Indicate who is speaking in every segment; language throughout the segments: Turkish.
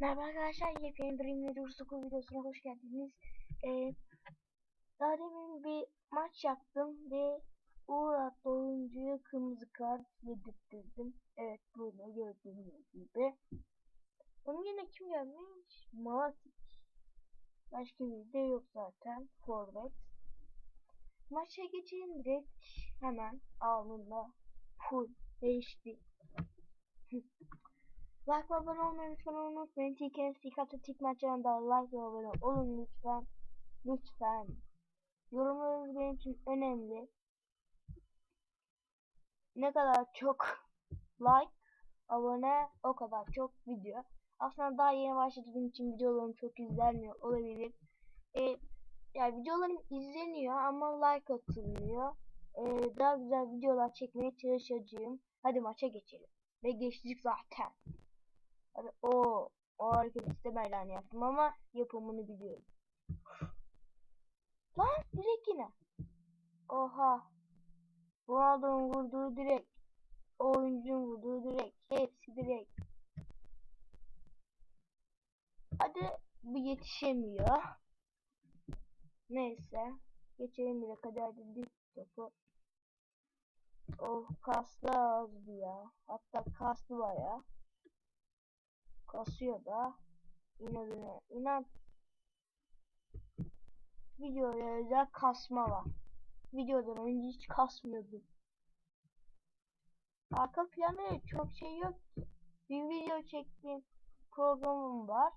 Speaker 1: Merhaba arkadaşlar, yepyeni Dream Leader School videosuna hoş geldiniz. Ee, daha demin bir maç yaptım ve Uğur adlı oyuncuya kırmızı kart yedirttirdim. Evet, burada gördüğünüz gibi. Onun yerine kim gelmiş? Malatik. Başka bir de yok zaten. Forvet. Maça geçelim direkt. Hemen anında full değişti. Like ve abone olmayı lütfen unutmayın. TKN Sikatı Tik maçlarında like ve abone olun lütfen. Lütfen. Yorumlarınız benim için önemli. Ne kadar çok like, abone o kadar çok video. Aslında daha yeni başladığım için videolarım çok izlenmiyor olabilir. Ee, yani videolarım izleniyor ama like atılmıyor. Ee, daha güzel videolar çekmeye çalışacağım. Hadi maça geçelim. Ve geçtik zaten. Hadi o o hareket istemeyle yaptım ama yapımını biliyorum. Lan direkt yine. Oha. Ronaldo'nun vurduğu direkt. Oyuncunun vurduğu direkt. Hepsi direkt. Hadi bu yetişemiyor. Neyse. Geçelim bile hadi hadi dik topu. Oh kaslı azdı ya. Hatta kaslı bayağı kasıyor da. İnadına inat videoya özel kasma var. Videodan önce hiç kasmıyordum. Arka planda çok şey yok ki. Bir video çektiğim programım var.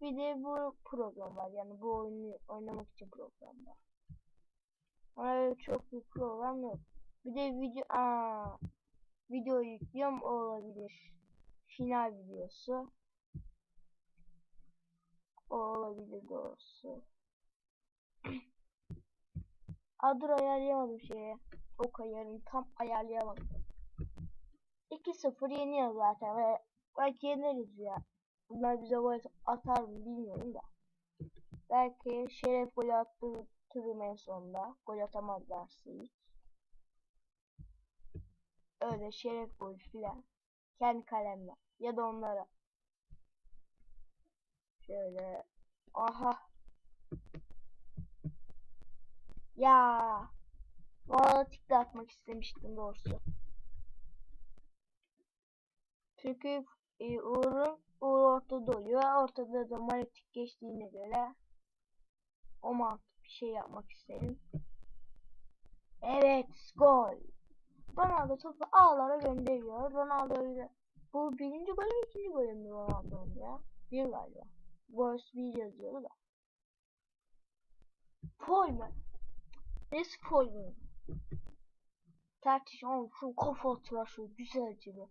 Speaker 1: Bir de bu program var. Yani bu oyunu oynamak için program var. Ona öyle çok bir program yok. Bir de video aa video yüklüyorum olabilir. Final videosu o olabilir doğrusu. Adır ayarlayamadım şeye. O ayarını tam ayarlayamadım. 2-0 yeniyor zaten ve belki yeneriz ya. Bunlar bize gol atar mı bilmiyorum da. Belki şeref gol attırırım en sonunda. Gol atamazlarsa hiç. Öyle şeref gol filan. Kendi kalemle. Ya da onlara. Şöyle. Aha. Ya. Valla tikle atmak istemiştim doğrusu. Çünkü e, Uğur'un Uğur ortada oluyor. Ortada da Maletik geçtiğine göre o mantık bir şey yapmak istedim. Evet gol. Ronaldo topu ağlara gönderiyor. Ronaldo ile bu birinci mü ikinci gol mü Ronaldo'nun ya? Bir galiba. Voice bir yazıyordu da. Nesi foul mu? Tartış oğlum şu kafa tıraşı güzelce bir.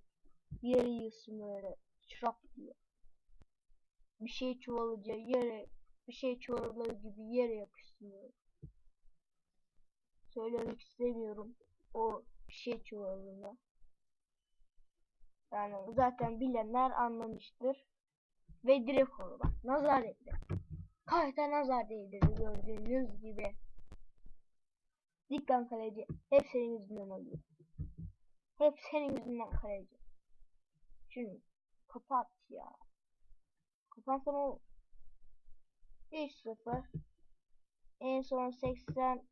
Speaker 1: Yere yılsın böyle. Şrap diye. Bir şey çuvalıca yere bir şey çuvalı gibi yere yapışsın. Söylemek istemiyorum. O bir şey çuvalına. Yani zaten bilenler anlamıştır. Ve direkt oldu bak. Nazar değdi. Kayta nazar değdirdi gördüğünüz gibi. Dikkan kaleci. Hep senin yüzünden oluyor. Hep senin yüzünden kaleci. Şunu kapat ya. Kapatsam o 3-0 En son 80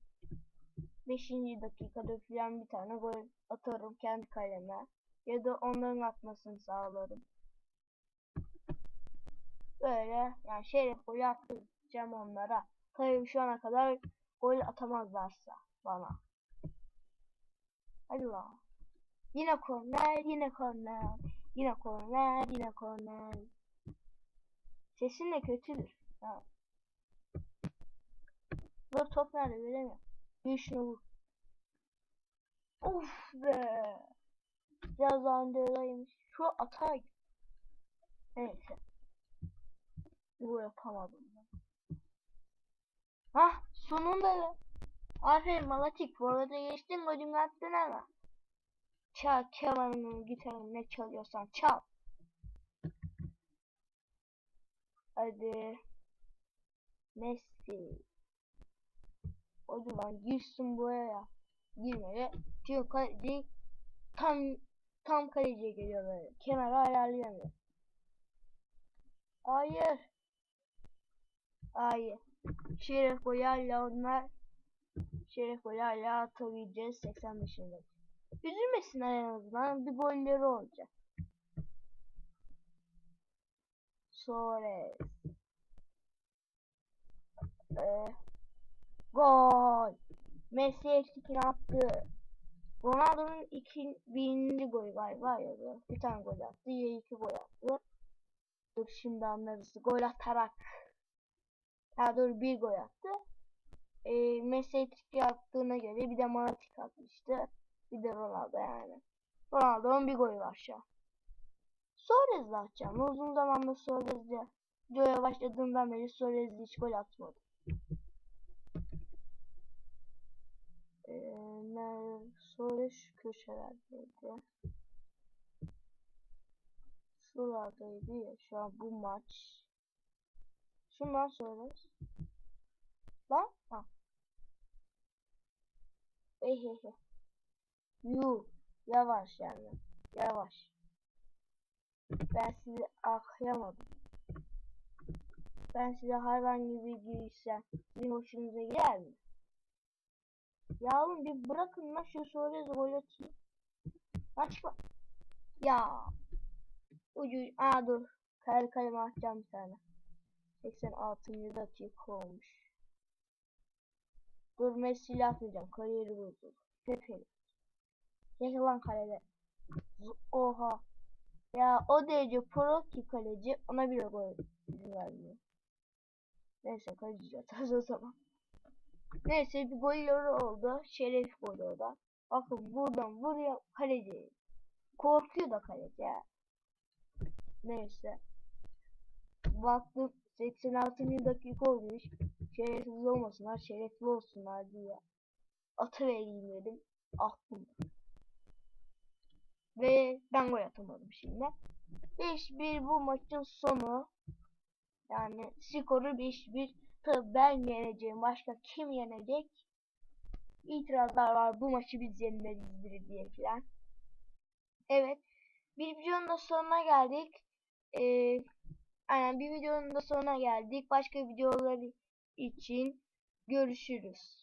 Speaker 1: 5. dakikada filan bir tane gol atarım kendi kaleme. Ya da onların atmasını sağlarım. Böyle yani şeref golü attıracağım onlara. Tabii şu ana kadar gol atamazlarsa bana. Hadi lan. Yine korner, yine korner. Yine korner, yine korner. Sesin de kötüdür. Ha. Dur top nerede göremiyorum. Bir şunu vur. Of be. Biraz daha. Şu atay. Neyse. Bu yapamadım ben. Hah sonunda. Aferin Malatik. Bu arada geçtin golünü attın ama. Çal kemanını gitarını ne çalıyorsan çal. Hadi. Messi. O zaman girsin buraya. Girmedi. Çünkü kaleci tam tam kaleciye geliyor böyle. Kenara ayarlayamıyor. Hayır. Hayır. Şeref Boya'yla onlar Şeref Boya'yla atabileceğiz 85. Üzülmesinler en azından bir golleri olacak. Suarez. Ee, gol. Messi eksikini attı. Ronaldo'nun iki, birinci golü galiba ya da bir tane gol attı ya iki gol attı. Dur şimdi anlarız. Gol atarak. Ya dur bir gol attı. Ee, Messi eksikliği attığına göre bir de Matic atmıştı. Bir de Ronaldo yani. Ronaldo'nun bir golü var şu an. Suarez'le atacağım. Uzun zamandır Suarez'le videoya başladığımdan beri Suarez'le hiç gol atmadı. Ee, Suarez şu köşelerdeydi. Şuradaydı ya şu an bu maç. Şundan Suarez. Lan ha. Ehehe. Yu. Yavaş yani. Yavaş. Ben sizi aklayamadım. Ben size hayvan gibi girsem sizin hoşunuza gider mi? Ya oğlum bir bırakın lan şu Suarez gol atayım. Lan çıkma. Ya. Ucu. Aa dur. Kale kaleme atacağım bir tane. 86. dakika olmuş. Dur Messi ile atmayacağım. Kariyeri bozuldu. Pepe. Çekil lan kalede. Oha. Ya o derece pro ki kaleci ona bir gol vermiyor. Neyse kaleci atarız o zaman. Neyse bir golleri oldu. Şeref golü o da. Bakın buradan vuruyor kaleci. Korkuyor da kaleci ya. Neyse. Baktım 86. dakika olmuş. Şerefsiz olmasınlar, şerefli olsunlar diye. Atıvereyim dedim. Attım. Ve ben gol atamadım şimdi. 5-1 bu maçın sonu. Yani skoru 5-1. Tabi ben yeneceğim. Başka kim yenecek? İtirazlar var. Bu maçı biz yenmeliyiz diye filan. Evet. Bir videonun da sonuna geldik. Ee, aynen bir videonun da sonuna geldik. Başka videolar için görüşürüz.